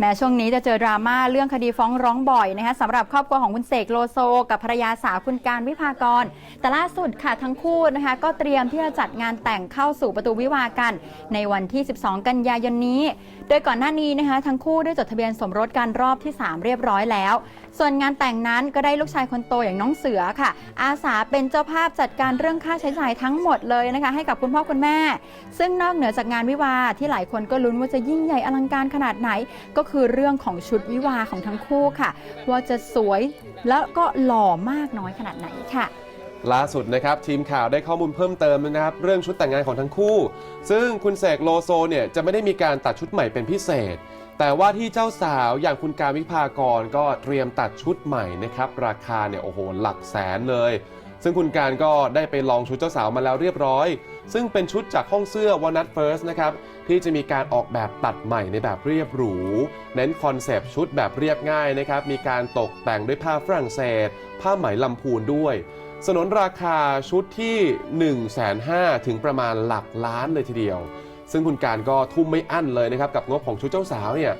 แม้ช่วงนี้จะเจอดราม่าเรื่องคดีฟ้องร้องบ่อยนะคะสำหรับครอบครัวของคุณเสกโลโซ กับภรรยาสาวคุณการวิภากร แต่ล่าสุดค่ะทั้งคู่นะคะ ก็เตรียมที่จะจัดงานแต่งเข้าสู่ประตูวิวากัน ในวันที่ 12 กันยายนนี้ โดยก่อนหน้านี้นะคะ ทั้งคู่ได้จดทะเบียนสมรสกันรอบที่ 3 เรียบร้อยแล้ว ส่วนงานแต่งนั้นก็ได้ลูกชายคนโตอย่างน้องเสือค่ะ อาสาเป็นเจ้าภาพจัดการเรื่องค่าใช้จ่ายทั้งหมดเลยนะคะ ให้กับคุณพ่อคุณแม่ ซึ่งนอกเหนือจากงานวิวาที่หลายคนก็ลุ้นว่าจะยิ่งใหญ่อลังการขนาดไหน ก็คือเรื่องของชุดวิวาของทั้งคู่ค่ะ ว่าจะสวยแล้วก็หล่อมากน้อยขนาดไหนค่ะ ล่าสุดนะครับทีมข่าวได้ข้อมูลเพิ่มเติมนะครับเรื่องชุดแต่งงานของทั้งคู่ ซึ่งคุณเสกโลโซเนี่ยจะไม่ได้มีการตัดชุดใหม่เป็นพิเศษ แต่ว่าที่เจ้าสาวอย่างคุณการวิภากรก็เตรียมตัดชุดใหม่นะครับราคาเนี่ยโอ้โหหลักแสนเลย ซึ่งคุณการก็ได้ไปลองชุดเจ้าสาวมาแล้วเรียบร้อย ซึ่งเป็นชุดจากห้องเสื้อว a นัทเฟิร์สนะครับที่จะมีการออกแบบตัดใหม่ในแบบเรียบหรู เน้นคอนเซปต์ชุดแบบเรียบง่ายนะครับมีการตกแต่งด้วยผ้าฝรั่งเศส ผ้าไหมลำพูนด้วยสนนราคาชุดที่ 1 5 0 0 0ถึงประมาณหลักล้านเลยทีเดียว ซึ่งคุณการก็ทุ่มไม่อั้นเลยนะครับ กับงบของชุดเจ้าสาวเนี่ย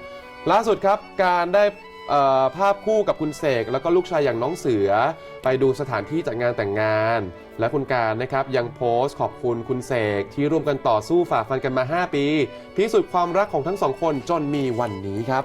ล่าสุดครับการได้ภาพคู่กับคุณเสกแล้วก็ลูกชายอย่างน้องเสือ ไปดูสถานที่จัดงานแต่งงาน และคุณการนะครับยังโพสต์ขอบคุณคุณเสกที่ร่วมกันต่อสู้ฝ่าฟันกันมา 5 ปี พิสูจน์ความรักของทั้งสองคนจนมีวันนี้ครับ